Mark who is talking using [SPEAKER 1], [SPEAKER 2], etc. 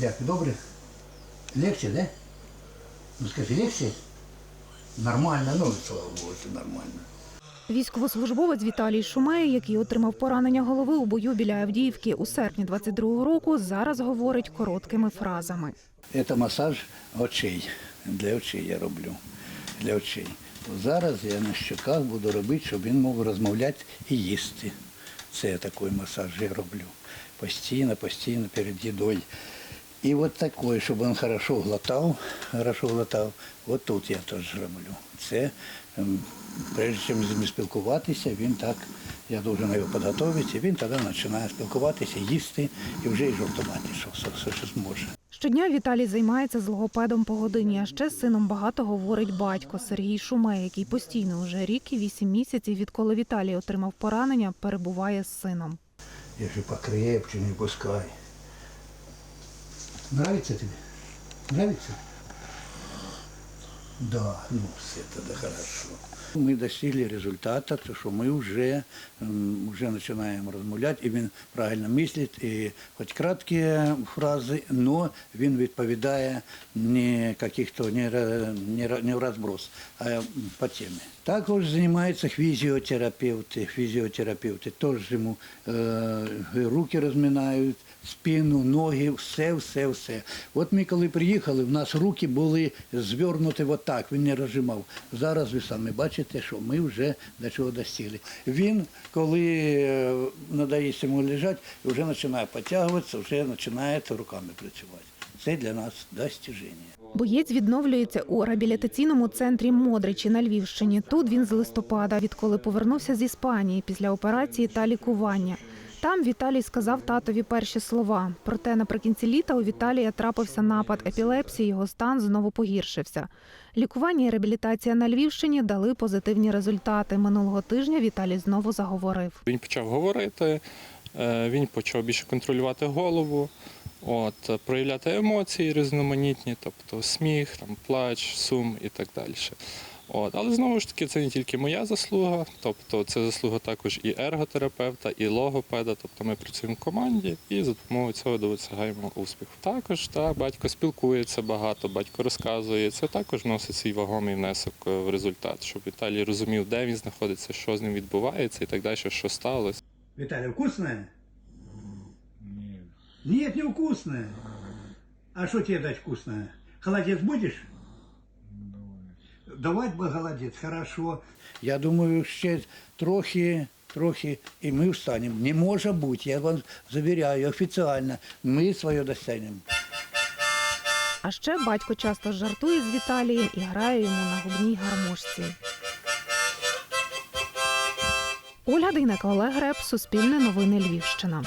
[SPEAKER 1] Як, добре? Легче, да? Ну скажи, легче? Нормально, ну, слава Богу, що нормально.
[SPEAKER 2] Військовослужбовець Віталій Шумей, який отримав поранення голови у бою біля Авдіївки у серпні 22-го року, зараз говорить короткими фразами.
[SPEAKER 1] Це масаж очей. Для очей я роблю. Для очей. То зараз я на щоках буду робити, щоб він мог розмовляти і їсти. Це такий масаж я роблю. Постійно, постійно перед їдою. І от такий, щоб він хорошо глотав, хорошо глотав, от тут я теж роблю. Це, прежде чим з ним спілкуватися, він так, я должен його підготовити, і він тоді починає спілкуватися, їсти і вже й жартувати, що, що, що, що зможе.
[SPEAKER 2] Щодня Віталій займається з логопедом по годині. А ще з сином багато говорить батько Сергій Шумей, який постійно уже рік і вісім місяців, відколи Віталій отримав поранення, перебуває з сином.
[SPEAKER 1] Я же покрепче, не пускай. Нравится тебе? Нравится? Да, ну все тогда хорошо. Мы достигли результата, то що ми вже, вже починаємо розмовляти, і він правильно мислить, і хоч краткі фрази, але він відповідає не каких-то не, не, не в розброс, а по темі. Також займаються фізіотерапевти. Фізіотерапевти теж йому е, руки розминають, спину, ноги, все, все, все. От ми коли приїхали, в нас руки були звернуті отак, він не розжимав. Зараз ви самі бачите, що ми вже до чого достигли. Він, коли е, надається йому лежати, вже починає підтягуватися, вже починає руками працювати. Це для нас достиження.
[SPEAKER 2] Боєць відновлюється у реабілітаційному центрі Модричі на Львівщині. Тут він з листопада, відколи повернувся з Іспанії після операції та лікування. Там Віталій сказав татові перші слова. Проте наприкінці літа у Віталія трапився напад епілепсії, його стан знову погіршився. Лікування і реабілітація на Львівщині дали позитивні результати. Минулого тижня Віталій знову заговорив.
[SPEAKER 3] Він почав говорити, е, він почав більше контролювати голову, от, проявляти емоції різноманітні, тобто сміх, там, плач, сум і так далі. От. Але знову ж таки, це не тільки моя заслуга, тобто це заслуга також і ерготерапевта, і логопеда. Тобто ми працюємо в команді і за допомогою цього досягаємо успіху. Також та, батько спілкується багато, батько розказує. Це також вносить свій вагомий внесок е, в результат, щоб Віталій розумів, де він знаходиться, що з ним відбувається і так далі, що сталося.
[SPEAKER 1] Виталий, вкусное? Нет. Нет, не вкусное. А что тебе дать вкусное? Холодец будешь? Давать бы голодець, хорошо. Я думаю, ще трохи, трохи, і ми встанемо. Не може бути, я вам завіряю офіційно. Ми своє досягнемо.
[SPEAKER 2] А ще батько часто жартує з Віталієм і грає йому на губній гармошці. Ольга Дейнека, Олег Греб, Суспільне новини Львівщина.